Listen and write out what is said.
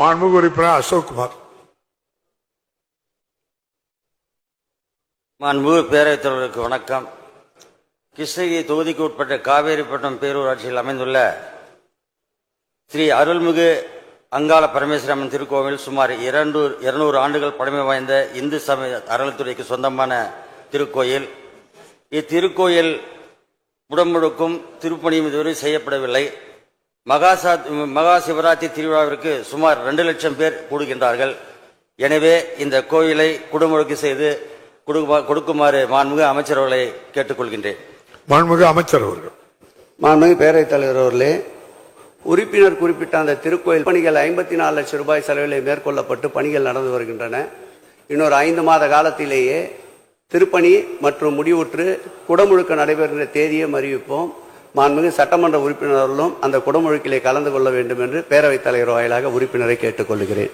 மாண்புமிகு உறுப்பினர் அசோக்குமார். மாண்புமிகு பேரவைத் தலைவருக்கு வணக்கம். கிருஷ்ணகிரி தொகுதிக்கு உட்பட்ட காவேரிப்பட்டினம் பேரூராட்சியில் அமைந்துள்ள ஸ்ரீ அருள்மிகு அங்காள பரமேஸ்வரம்மன் திருக்கோவில் சுமார் இரண்டு இருநூறு ஆண்டுகள் பழமை வாய்ந்த இந்து சமய அறநிலைத்துறைக்கு சொந்தமான திருக்கோயில். இத்திருக்கோயில் உடம்புழுக்கும் திருப்பணியும் இதுவரை செய்யப்படவில்லை. மகாசா மகா சிவராத்திரி திருவிழாவிற்கு சுமார் ரெண்டு லட்சம் பேர் கூடுகின்றார்கள். எனவே இந்த கோயிலை குடமுழுக்கு செய்து கொடுக்குமா- கொடுக்குமாறு மாண்புமிகு அமைச்சர் அவர்களை கேட்டுக்கொள்கின்றேன். மாண்புமிகு அமைச்சர் அவர்கள். மாண்புமிகு பேரவைத் தலைவர் அவர்களே உறுப்பினர் குறிப்பிட்ட அந்த திருக்கோயில் பணிகள் ஐம்பத்தி நாலு லட்சம் ரூபாய் செலவில் மேற்கொள்ளப்பட்டு பணிகள் நடந்து வருகின்றன. இன்னொரு ஐந்து மாத காலத்திலேயே திருப்பணி மற்றும் முடிவுற்று குடமுழுக்கு நடைபெறுகின்ற தேதியை அறிவிப்போம் மாண்புமிகு சட்டமன்ற உறுப்பினர்களும் அந்த குடமுழுக்கிலே கலந்து கொள்ள வேண்டும் என்று பேரவைத் தலைவர் வாயிலாக உறுப்பினரை கேட்டுக்கொள்கிறேன்